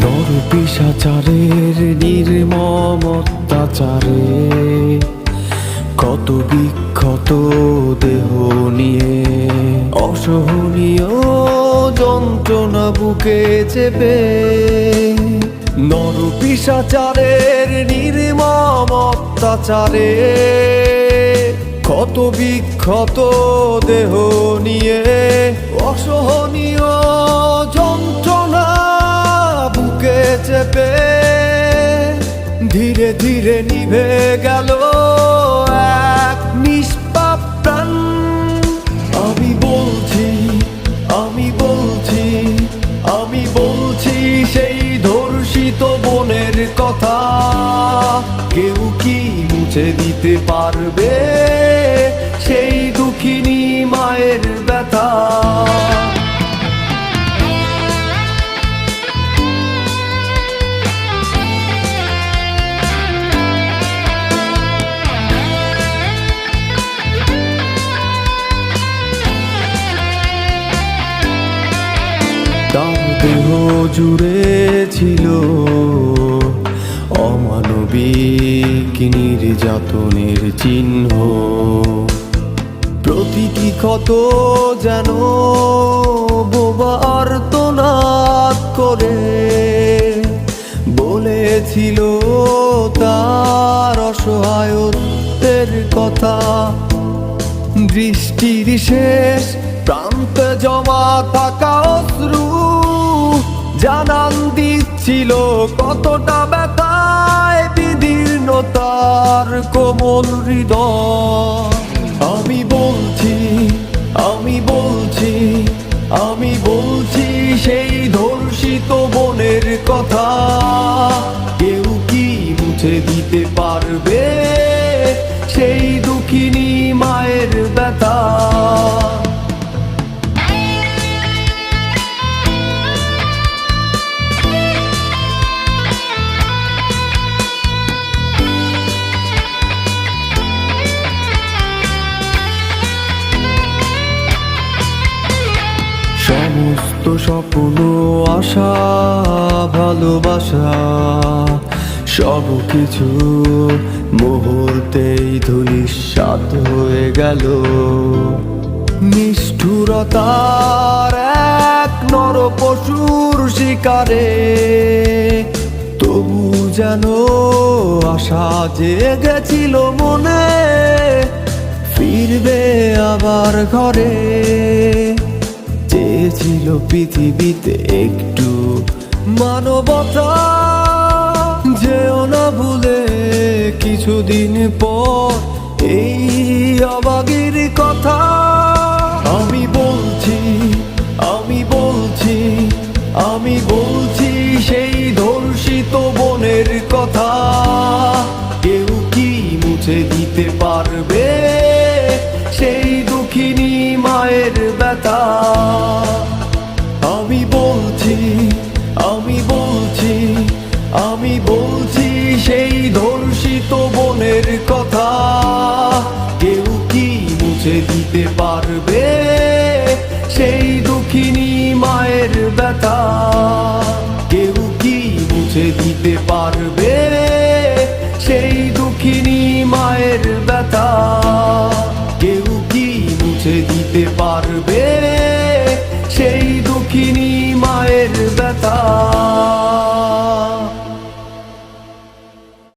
নর পিসাচারের কত বিক্ষত দেহ নিয়ে অসহনীয় যন্ত্রণা বুকে চেপে নর পিসাচারের অত্যাচারে কত বিক্ষত দেহ নিয়ে ধীরে নিভে গেল এক নিষ্পাপ প্রাণ। আমি বলছি আমি বলছি আমি বলছি সেই ধর্ষিত বনের কথা। কেউ কি মুছে দিতে পারবে সেই দুঃখিনী মায়ের ব্যথা? জুড়ে ছিল অমানবিক নির্যাতনের চিহ্ন। প্রতিটি ক্ষত যেন বোবার করে। বলেছিল তার অসহায়ত্বের কথা। দৃষ্টির শেষ প্রান্তে জমা থাকা জানান দিচ্ছিল কতটা ব্যথায়, বিদীর্ণতার কোমল হৃদয়। আমি বলছি আমি বলছি আমি বলছি, সেই ধর্ষিত বনের কথা কেউ কি মুছে দিতে পারবে? সেই দুঃখিনী মায়ের ব্যথা সমস্ত স্বপ্ন, আশা, ভালোবাসা, সব কিছু মুহূর্তেই ধুলিস্বাদ হয়ে গেল। নিষ্ঠুরতার এক নর পশুর শিকারে, তবু যেন আশা জেগেছিল মনে, ফিরবে আবার ঘরে। চেয়েছিল পৃথিবীতে একটু মানবতা। যেও না ভুলে কিছুদিন পর এই অবাগির কথা। আমি বলছি আমি বলছি আমি বলছি সেই ধর্ষিত বনের কথা। কেউ কি মুছে দিতে পারবে দিতে পারবে সেই দুঃখিনী মায়ের ব্যথা। কেউ কি মুছে দিতে পারবে